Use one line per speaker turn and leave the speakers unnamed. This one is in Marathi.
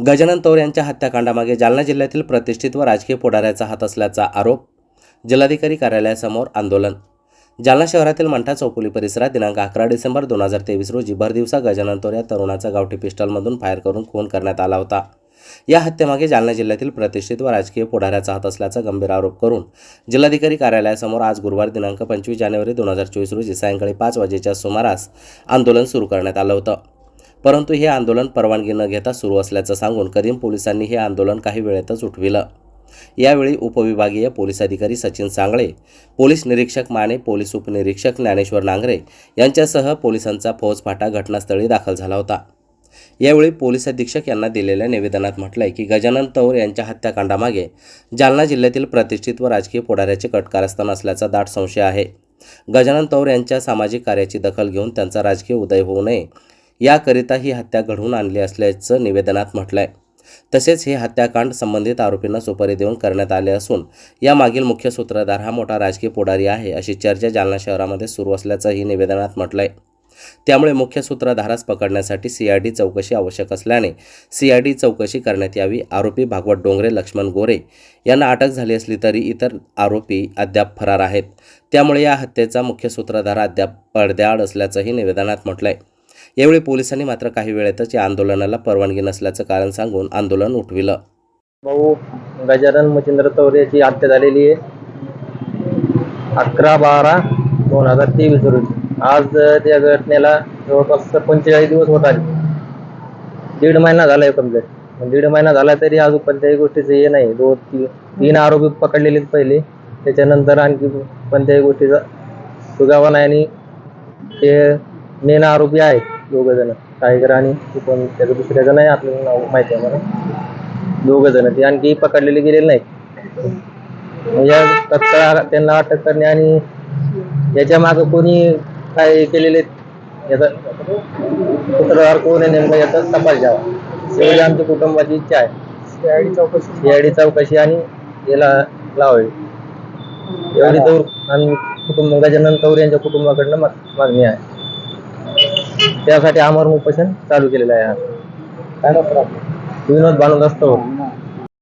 गजानन तौर यांच्या हत्याकांडामागे जालना जिल्ह्यातील प्रतिष्ठित व राजकीय पुढाऱ्याचा हात असल्याचा आरोप जिल्हाधिकारी कार्यालयासमोर आंदोलन. जालना शहरातील मंठा चौकुली परिसरात दिनांक अकरा डिसेंबर दोन हजार तेवीस रोजी भरदिवसा गजानन तौर या तरुणाचा गावठी पिस्टलमधून फायर करून खून करण्यात आला होता. या हत्येमागे जालना जिल्ह्यातील प्रतिष्ठित व राजकीय पुढाऱ्याचा हात असल्याचा गंभीर आरोप करून जिल्हाधिकारी कार्यालयासमोर आज गुरुवार दिनांक पंचवीस जानेवारी दोन हजार चोवीस रोजी सायंकाळी पाच वाजेच्या सुमारास आंदोलन सुरू करण्यात आलं होतं. परंतु हे आंदोलन परवानगी न घेता सुरू असल्याचं सांगून कदीम पोलिसांनी हे आंदोलन काही वेळेतच उठविलं. यावेळी उपविभागीय पोलीस अधिकारी सचिन सांगळे पोलीस निरीक्षक माने पोलीस उपनिरीक्षक ज्ञानेश्वर नांगरे यांच्यासह पोलिसांचा फौजफाटा घटनास्थळी दाखल झाला होता. यावेळी पोलीस अधीक्षक यांना दिलेल्या निवेदनात म्हटलंय की गजानन तौर यांच्या हत्याकांडामागे जालना जिल्ह्यातील प्रतिष्ठित व राजकीय पुढाऱ्याचे कटकारस्थान असल्याचा दाट संशय आहे. गजानन तौर यांच्या सामाजिक कार्याची दखल घेऊन त्यांचा राजकीय उदय होऊ नये याकरिता ही हत्या घडवून आणली असल्याचं निवेदनात म्हटलंय. तसेच हे हत्याकांड संबंधित आरोपींना सुपारी देऊन करण्यात आले असून यामागील मुख्य सूत्रधार हा मोठा राजकीय पुढारी आहे अशी चर्चा जालना शहरामध्ये सुरू असल्याचंही निवेदनात म्हटलंय. त्यामुळे मुख्य सूत्रधारास पकडण्यासाठी सीआयडी चौकशी आवश्यक असल्याने सीआयडी चौकशी करण्यात यावी आरोपी भागवत डोंगरे लक्ष्मण गोरे यांना अटक झाली असली तरी इतर आरोपी अद्याप फरार आहेत. त्यामुळे या हत्येचा मुख्य सूत्रधार अद्याप पडद्याआड असल्याचंही निवेदनात म्हटलंय. यावेळी पोलिसांनी मात्र काही वेळेतच या आंदोलनाला परवानगी नसल्याचं कारण सांगून आंदोलन उठविलं.
भाऊ गजानन मच्छिंद्र तवरे याची हत्या झालेली आहे. अकरा बारा दोन हजार तेवीस रोजी. आज त्या घटनेला जवळपास पंचेचाळीस दिवस होत आले. दीड महिना झालाय कंप्लीट दीड महिना झाला तरी अजून कोणत्याही गोष्टीचं हे नाही. दोन तीन तीन आरोपी पकडलेले पहिले. त्याच्यानंतर आणखी कोणत्याही गोष्टीचा सुगावा नाही आणि ते मेन आरोपी आहेत दोघं जण. टायगर आणि कोण त्याचं दुसऱ्याचं नाही आपल्याला नाव माहिती आहे मला. दोघं जण. ते आणखी पकडलेले गेलेले नाहीत. या तत्काळ त्यांना अटक करणे आणि याच्या मागं कोणी काय केलेले याचा सूत्रधार कोण आहे नेमका याचा तपास द्यावा शेवटी आमच्या कुटुंबाची इच्छा आहे. सीआयडी चौकशी. सीआयडी चौकशी आणि याला लावावी. एवढी तौर आणि कुटुंब गजानन तौर यांच्या कुटुंबाकडनं मागणी आहे. त्यासाठी आमरण उपोषण चालू केलेलं आहे. काय विनोद भानुदास असतो.